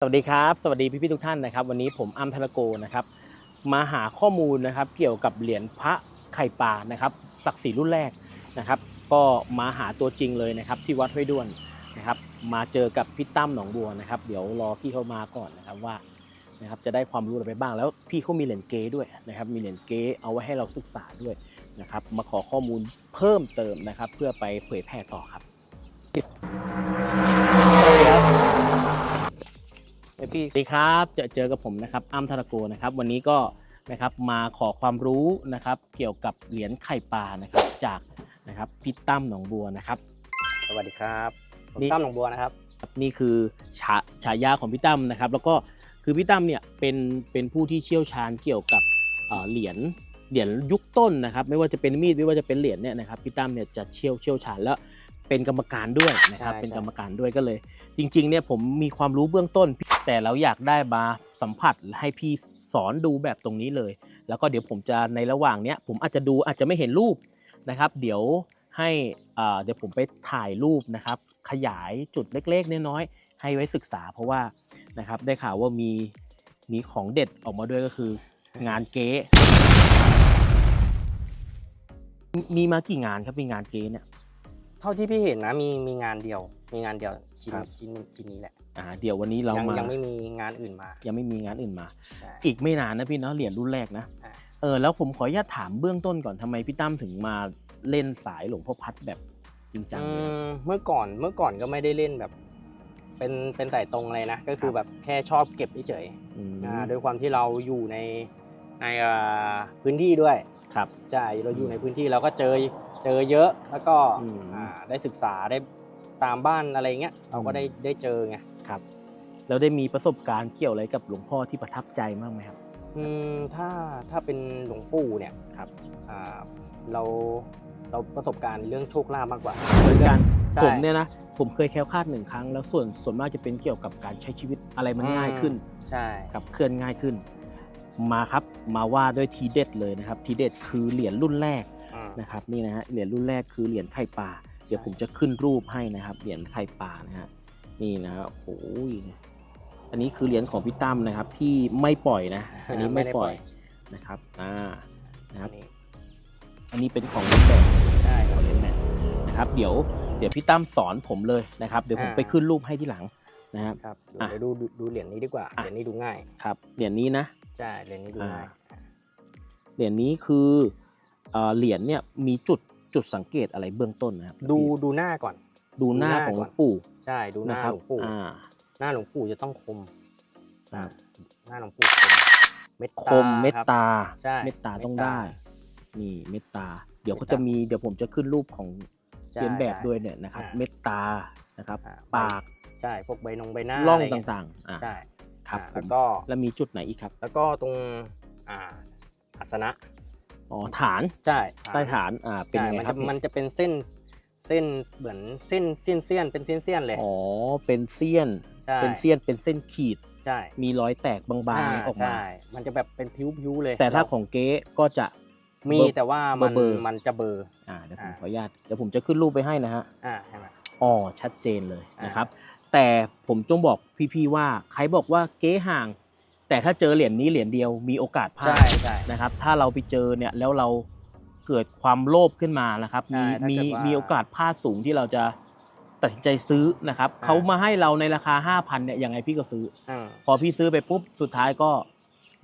สวัสดีครับสวัสดีพี่พี่ทุกท่านนะครับ วันนี้ผมอัมธนโกนะครับ มาหาข้อมูลนะครับ เกี่ยวกับเหรียญพระไข่ปลานะครับศักดิ์ศรีรุ่นแรกนะครับ ก็มาหาตัวจริงเลยนะครับ ที่วัดห้วยด้วนนะครับ มาเจอกับพี่ตั้มหนองบัวนะครับ เดี๋ยวรอพี่เขามาก่อนนะครับว่านะครับจะได้ความรู้อะไรไปบ้าง แล้วพี่เขามีเหรียญเก๊ด้วยนะครับ มีเหรียญเก๊เอาไว้ให้เราศึกษาด้วยนะครับ มาขอข้อมูลเพิ่มเติมนะครับ เพื่อไปเผยแพร่ต่อครับ สวัสดีครับเจอเจอกับผมนะครับอ้ำธนโกนะครับ วันนี้ก็นะครับมาขอความรู้นะครับ เกี่ยวกับเหรียญไข่ปลานะครับ จากนะครับพี่ตั้มหนองบัวนะครับสวัสดีครับผมนี่ ตั้มหนองบัวนะครับ นี่คือฉาฉายาของพี่ตั้มนะครับ แล้วก็คือพี่ตั้มเนี่ยเป็นเป็นผู้ที่เชี่ยวชาญเกี่ยวกับเอ่อเหรียญเหรียญยุคต้นนะครับ ไม่ว่าจะเป็นมีดไม่ว่าจะเป็นเหรียญเนี่ยนะครับพี่ตั้มเนี่ยจะเชี่ยวเชี่ยวชาญแล้วเป็นกรรมการด้วยนะครับ ใช่เป็นใช่ กรรมการด้วยก็เลย จริงๆเนี่ยผมมีความรู้เบื้องต้น แต่เราอยากได้มาสัมผัสให้พี่สอนดูแบบตรงนี้เลย แล้วก็เดี๋ยวผมจะในระหว่างเนี้ยผมอาจจะดูอาจจะไม่เห็นรูปนะครับ เดี๋ยวให้อ่าเดี๋ยวผมไปถ่ายรูปนะครับ ขยายจุดเล็กๆน้อยๆให้ไว้ศึกษา เพราะว่านะครับได้ข่าวว่ามีมีของเด็ดออกมาด้วยก็คือ งานเก๊มีมีมากี่งานครับมีงานเก๊เนี่ยเท่าที่พี่เห็นนะมีมีงานเดียว มีงานเดียวชิ้นครับชิ้นชิ้นนี้แหละ อ่าเดี๋ยววันนี้เรายังมา ยังไม่มีงานอื่นมา ยังไม่มีงานอื่นมา ใช่ อีกไม่นานนะพี่เนาะเหรียญรุ่นแรกนะอ่า เออแล้วผมขออนุญาตถามเบื้องต้นก่อนทำไมพี่ตั้มถึงมาเล่นสายหลวงพ่อพัดแบบจริงจังอืเลยมเมื่อก่อนเมื่อก่อนก็ไม่ได้เล่นแบบ เป็นเป็นสายตรงเลยนะ ก็คือแบบแค่ชอบเก็บเฉยอืมๆอ่าด้วยความที่เราอยู่ในในอ่าพื้นที่ด้วยครับ ใช่เราอยู่ในพื้นที่เราก็เจอเจอเยอะแล้วก็อืม อ่าได้ศึกษาได้ตามบ้านอะไรเงี้ยเราก็อืมได้ได้เจอไง ครับแล้วได้มีประสบการณ์เกี่ยวอะไรกับหลวงพ่อที่ประทับใจมากไหมครับอืมถ้าถ้าเป็นหลวงปู่เนี่ยครับอ่าเราเราประสบการณ์เรื่องโชคลาภมากกว่าเหมือนกันใช่ผมเนี่ยนะผมเคยแคล้วคลาดหนึ่งครั้ง แล้วส่วนส่วนมากจะเป็นเกี่ยวกับการใช้ชีวิตอะไรมันง่ายขึ้นใช่ครับเคลื่อนง่ายขึ้น มาครับมาว่าด้วยทีเด็ดเลยนะครับทีเด็ดคือเหรียญรุ่นแรกอ่านะครับนี่นะฮะเหรียญรุ่นแรกคือเหรียญไข่ปลาเดี๋ยวผมจะขึ้นรูปให้นะครับเหรียญไข่ปลานะฮะ นี่นะฮะโอ้ยอันนี้คือเหรียญของพี่ตั้มนะครับ ที่ไม่ปล่อยนะ อันนี้ไม่ปล่อยนะครับอ่านะคอัรับนนี้อันนี้เป็นของเล่นแบบใช่คขรัอบงเล่นแบบนะครับ เดี๋ยวเดี๋ยวพี่ตั้มสอนผมเลยนะครับ เดี๋ยวผมอ่าไปขึ้นรูปให้ที่หลังนะครับครับอะเดี๋ยวดูดูดูเหรียญนี้ดีกว่าอะเหรียญนี้ดูง่ายครับเหรียญนี้นะใช่เหรียญนี้ดูง่ายอ่าเหรียญนี้คือเอ่อเหรียญเนี่ยมีจุดจุดสังเกตอะไรเบื้องต้นนะครับ ดูดูหน้าก่อน ดูหน้าดูหน้าของหลก่วอนงปู่ใช่ดูหน้านะครับหลวงปู่อ่าหน้าหลวงปู่จะต้องคมอ่าหน้าหลวงปู่คมเม็ดคตามเม็ดครับตาใช่เม็ดตาต้องเม็ดตาได้นี่เม็ดตา เดี๋ยวเม็เขาดตาจะมีเดี๋ยวผมจะขึ้นรูปของใช่เรียนแบบได้ด้วยเนี่ยนะครับอ่าเม็ดตานะครับอ่าปากใช่พวกใบนงใบหน้าร่องะไรเยต่างๆอ่าใช่ครับอ่าผแล้วมก็แล้วมีจุดไหนอีกครับ แล้วก็ตรงอ่าอัสนะอ๋อฐานใช่ใต้ฐานอ่าเป็นใช่ยังไงมันครัจะบมันจะเป็นเส้น เส้นเหมือนเส้นเสี้ยนเสี้ยนเป็นเส้นเสี้ยนเลย อ๋อ เป็นเสี้ยน ใช่ เป็นเสี้ยน เป็นเส้นขีด ใช่ มีรอยแตกบางๆออกมา ใช่ มันจะแบบเป็นผิวๆเลย แต่ถ้าของเก๊ก็จะมีเบอร์แต่ว่ามันเบอร์มันจะเบลอร์อ่าเดี๋ยวผมอ่าขออนุญาต เดี๋ยวผมจะขึ้นรูปไปให้นะฮะ อ่าใช่ไหมอ๋อ ชัดเจนเลยอ่านนะครับ แต่ผมจงบอกพี่ๆว่า ใครบอกว่าเก๊ห่าง แต่ถ้าเจอเหรียญนี้เหรียญเดียวมีโอกาสพลาใช่ดใช่นะครับ ถ้าเราไปเจอเนี่ยแล้วเรา เกิดความโลภขึ้นมานะครับใช่มีถ้ามีเกิดว่ามี มีโอกาสพลาดสูงที่เราจะตัดสินใจซื้อนะครับอ่าเขามาให้เราในราคา 5,000เนี่ยยังไงพี่ก็ซื้อ อ่า พอพี่ซื้อไปปุ๊บสุดท้ายก็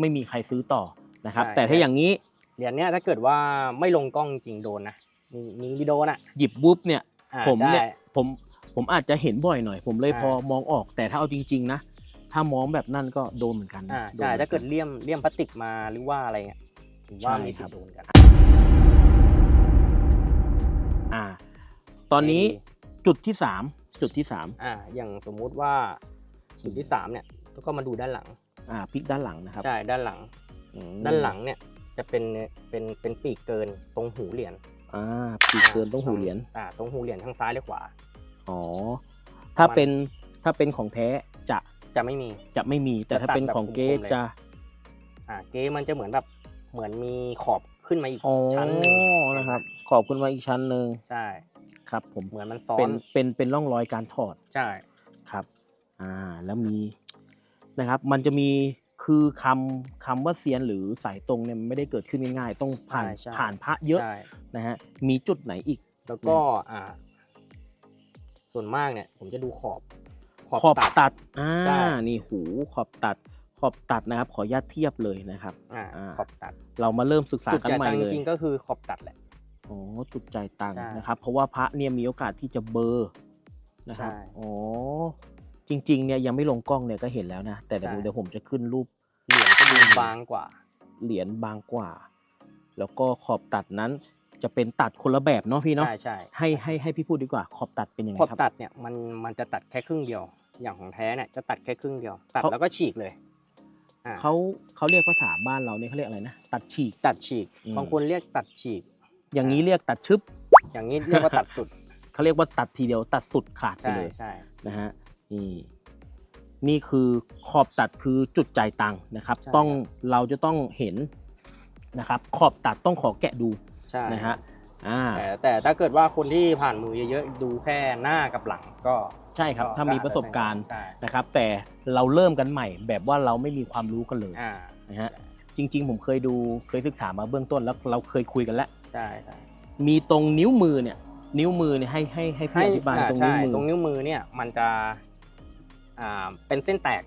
ไม่มีใครซื้อต่อนะครับ ใช่ แต่ถ้าอย่างนี้เหรียญเนี้ยถ้าเกิดว่าไม่ลงกล้องจริงโดนนะมีมีวิดีโอน่ะหยิบปุ๊บเนี่ย อ่าผมเนี่ยใช่ผมผมอาจจะเห็นบ่อยหน่อย ผมเลยอ่า พอมองออกแต่ถ้าเอาจริง ๆ นะ ถ้ามองแบบนั่นก็โดนเหมือนกันนะอ่าโนใช่หมือนน ถ้าเกิดเลี่ยมเลี่ยมพลาสติกมาหรือว่าอะไรเงี้ยผมว่าใช่มีคสิรัทบธิ์โดนกัน อ่า ตอนนี้จุดที่สามจุดที่สามอ่า อย่างสมมุติว่าจุดที่สามเนี่ยก็มาดูด้านหลัง อ่าพลิกด้านหลังนะครับใช่ด้านหลังอืมด้านหลังเนี่ยจะเป็นเป็นเป็นปีกเกินตรงหูเหรียญอ่าปีกเกินต้องหูเหรียญอ่าตรงหูเหรียญทั้งซ้ายและขวาอ๋อถ้าเป็นถ้าเป็นของแท้จะจะไม่มีจะไม่มี แต่ถ้าเป็นของเก๊จะตัดแบบคมๆเลยจะอ่า เก๊มันจะเหมือนแบบเหมือนมีขอบขึ้นมาอีกอ๋อชั้นหนึ่ง นะครับ ขอบคุณมาอีกชั้นหนึ่งใช่ ครับผมเหมือนมันซ้อเป็นนเป็นเป็นร่องรอยการถอดใช่ ครับอ่าแล้วมีนะครับ มันจะมีคือคำคำว่าเซียนหรือสายตรงเนี่ยมันไม่ได้เกิดขึ้นง่ายๆต้องผ่านใช่ใช่ ผ่านพระเยอะใช่นะฮะมีจุดไหนอีก แล้วก็อ่า ส่วนมากเนี่ย ผมจะดูขอบขอบตัดอ่า ใช่ นี่หู ขอบตัด ขอบตัดนะครับ ขออนุญาตเทียบเลยนะครับ อ่าอ่า ขอบตัด เรามาเริ่มศึกษาจุดกันจ่ายใหม่ตังค์เลยจริงๆก็คือขอบตัดแหละ อ๋อจุดจ่ายตังค์ใช่ นะครับ เพราะว่าพระเนี่ยมีโอกาสที่จะเบลอร์นะครับ ใช่ อ๋อ จริงๆเนี่ยยังไม่ลงกล้องเนี่ยก็เห็นแล้วนะ แต่เดี๋ยวใช่ เดี๋ยวผมจะขึ้นรูปเหรียญก็ดูบางกว่า เหรียญบางกว่า แล้วก็ขอบตัดนั้นจะเป็นตัดคนละแบบเนาะพี่เนาะ ใช่ใช่ให้ให้ให้พี่พูดดีกว่าขอบตัดเป็นยังไงขอบครับ ตัดเนี่ยมันมันจะตัดแค่ครึ่งเดียว อย่างของแท้เนี่ยจะตัดแค่ครึ่งเดียว ตัดเขา แล้วก็ฉีกเลยอ่าเขาเขาเรียกภาษาบ้านเราเนี่ยเขาเรียกอะไรนะ ตัดฉีก ตัดฉีก อืม บางคนเรียกตัดฉีก อย่างนี้เรียกตัดชึบอย่างนี้เรียกว่าตัดสุดเขาเรียกว่าตัดทีเดียวตัดสุดขาดไปใช่เลยใช่นะฮะนี่นี่คือขอบตัดคือจุดจ่ายตังค์นะครับ ใช่ ต้องเราจะต้องเห็นนะครับ ขอบตัดต้องขอแกะดูใช่นะฮะอ่าแต่แต่ถ้าเกิดว่าคนที่ผ่านมือเยอะๆดูแค่หน้ากับหลังก็ใช่ครับ ก็ถ้ามีประสบการณ์ใช่นะครับ แต่เราเริ่มกันใหม่ แบบว่าเราไม่มีความรู้กันเลย อ่านะฮะ จริง ๆ ผมเคยดูเคยศึกษามาเบื้องต้นแล้วเราเคยคุยกันแล้ว ใช่ใช่มีตรงนิ้วมือเนี่ย นิ้วมือเนี่ยให้ให้ให้พี่ให้อธิบายอ่าตรงใช่นิ้วมือตรงนิ้วมือเนี่ยมันจะอ่าเป็นเส้นแตก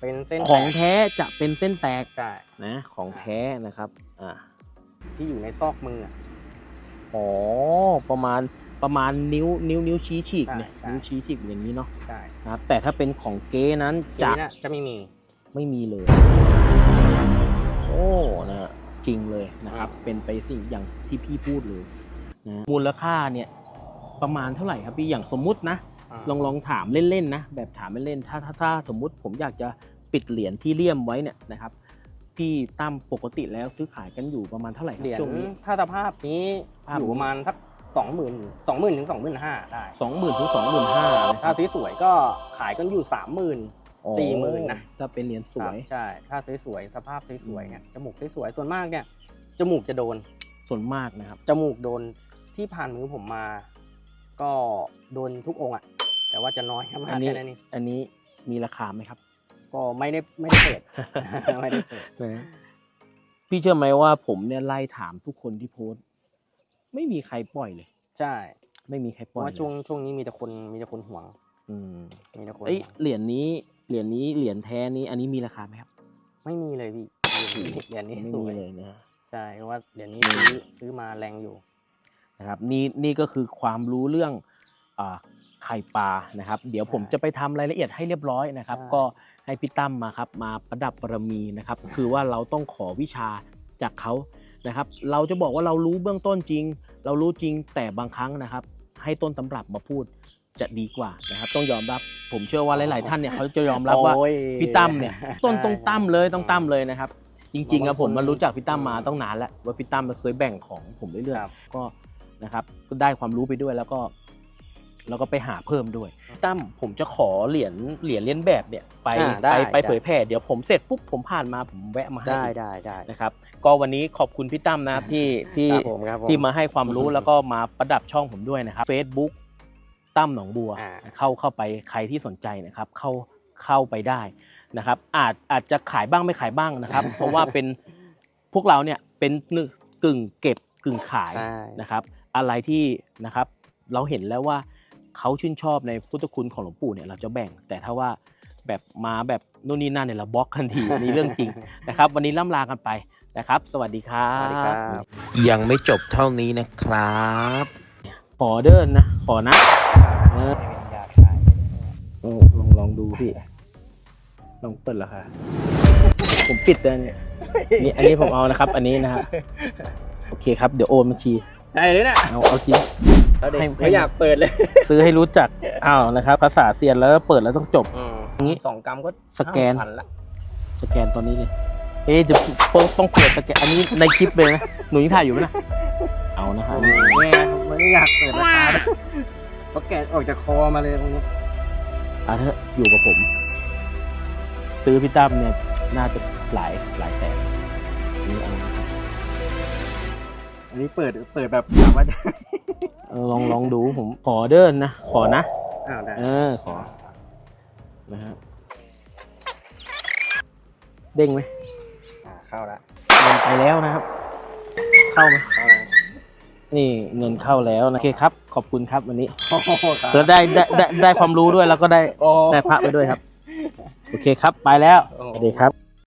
เป็นเส้นของแตกแท้จะเป็นเส้นแตกใช่นะของแท้นะครับอ่าที่อยู่ในซอกมืออะอ๋อประมาณประมาณนิ้วนิ้วนิ้วชี้ฉีกใช่เนี่ยใช่นิ้วชี้ฉีกอย่างนี้เนาะใช่นะครับแต่ถ้าเป็นของเก๊นั้นจะจะจะไม่มีไม่มีเลย โอ้นะฮะ จริงเลยนะครับ เป็นไปสิ่งอย่างที่พี่พูดเลยนะมูลค่าเนี่ยประมาณเท่าไหร่ครับพี่อย่างสมมุตินะาลองลองถามเล่นๆนะแบบถามเล่นๆถ้าถ้าถ้าสมมุติผมอยากจะปิดเหรียญที่เลี่ยมไว้เนี่ยนะครับพี่ตั้มปกติแล้วซื้อขายกันอยู่ประมาณเท่าไหร่ครัเหรียญช่วงนี้ ถ้าสภาพนี้ภาพนี้อยู่ประมาณสักสองหมื่นสองหมื่นถึงสองหมื่นห้าได้สองหมื่นถึงสองหมื่นห้านะคถ้ารับสวยๆก็ขายกันอยู่สามหมื่น สี่หมื่นนะถ้าเป็นเหรียญสวยใช่ ถ้าสวยๆสภาพสวยๆเนี่ยจมูกสวยๆส่วนมากเนี่ยจมูกจะโดนส่วนมากนะครับจมูกโดนที่ผ่านมือผมมา ก็โดนทุกองค์อะแต่ว่าจะน้อยมากอันนี้แค่นั้นเองอันนี้มีราคาไหมครับ ก็ไม่ได้ไม่ได้เปิดไม่ได้เปิดนะพี่เชื่อไหมว่าผมเนี่ยไล่ถามทุกคนที่โพสต์ไม่มีใครปล่อยเลย ใช่ ไม่มีใครเพปล่อยราะว่าช่วงเลยช่วงนี้มีแต่คนมีแต่คนห่วง อืมมีแต่คนเอ้ยห่วงเหรียญนี้ เหรียญนี้เหรียญแท้นี้อันนี้มีราคาไหมครับ ไม่มีเลยพี่เหรียญนี้ไม่สมีวยเลยนะฮะใช่เพราะว่าเหรียญนี้อืมซื้อซื้อมาแรงอยู่ นะครับนี่นี่ก็คือความรู้เรื่องอ่าไข่ปลานะครับ เดี๋ยวผมใช่จะไปทำรายละเอียดให้เรียบร้อยนะครับ ใช่ ก็ให้พี่ตั้มมาครับมาประดับบารมีนะครับ คือว่าเราต้องขอวิชาจากเขานะครับ เราจะบอกว่าเรารู้เบื้องต้นจริง เรารู้จริงแต่บางครั้งนะครับ ให้ต้นตำรับมาพูด จะดีกว่านะครับต้องยอมรับ ผมเชื่อว่าหลาย ๆ ท่านเนี่ยเขาจะยอมรับว่าโอ้ย พี่ตั้มเนี่ยต้นใช่ต้องตั้มเลยต้องตั้มเลยนะครับ จริงๆอะบางคนผมมารู้จักพี่ตั้มมาอืมต้องนานแล้วว่าพี่ตั้มเคยแบ่งของผมเรื่อยครับ ๆก็นะครับก็ได้ความรู้ไปด้วยแล้วก็ แล้วก็ไปหาเพิ่มด้วยพี่ตั้มผมจะขอเหรียญเหรียญเลียนแบบเนี่ยไปอ่าได้ไปไปได้ เผยแผ่เดี๋ยวผมเสร็จปุ๊บผมผ่านมาผมแวะมาให้ได้อีกได้ได้นะครับ ก็วันนี้ขอบคุณพี่ตั้มนะครับที่ที่ ครับผมครับผม ที่มาให้ความรู้อืมแล้วก็มาประดับช่องผมด้วยนะครับ Facebook ตั้มหนองบัว อ่า เข้าเข้าไปใครที่สนใจนะครับเข้าเข้าไปได้นะครับ อาจอาจจะขายบ้างไม่ขายบ้างนะครับ เพราะว่าเป็นพวกเราเนี่ยเป็นหนึ่งกึ่งเก็บกึ่งขาย ใช่ นะครับอะไรที่นะครับเราเห็นแล้วว่าเขาชื่นชอบในพุทธคุณของหลวงปู่เนี่ยเราจะแบ่ง แต่ถ้าว่าแบบมาแบบนู่นนี่นั่นเนี่ยเราบล็อกทันทีอันนี้เรื่องจริงนะครับ วันนี้ล่ำลากันไปนะครับ สวัสดีครับ สวัสดีครับ ยังไม่จบเท่านี้นะครับ ขอเดินนะ ขอนะ เออโอ้ลองลองดูพี่ ลองเปิดราคาผมปิดเลยเนี่ยนี่อันนี้ผมเอานะครับ อันนี้นะครับโอเคครับ เดี๋ยวโอนบัญชี ได้เลยนะเอาเอาจริงเอาเด็กให้ไม่อยากเปิดเลย ซื้อให้รู้จักอ้าวนะครับ ภาษาเซียนแล้วเปิดแล้วต้องจบนี้สองกรัมก็สแกนพันละสแกนตอนนี้เลยเอ๊ะจะต้องต้องเปิดสแกนอันนี้ในคลิปเลยนะหนูยังถ่ายอยู่ไหมนะเอานะครับแง่ไม่อยากเปิดราคา เลยเพราะแกะออกจากคอมาเลยตรงนี้อะเถอะอยู่กับผม ซื้อพี่ตั้มเนี่ย น่าจะหลายหลายแสนนี่เอานะครับอันนี้เปิดเปิดแบบถามว่าจะเออลองลองดูผมขอเดินนะ ขอนะ อ้าวได้เออ ขอ นะฮะเด้งไหมอ่าเข้าละเงินไปแล้วนะครับ เข้าไหมเข้าละ นี่เงินเข้าแล้วนะโอเคครับ ขอบคุณครับวันนี้โอ้โหครับแล้วได้ได้ได้ได้ความรู้ด้วยแล้วก็ได้โอ้ ได้พระไปด้วยครับ โอเคครับไปแล้วโอ้สวัสดีครับ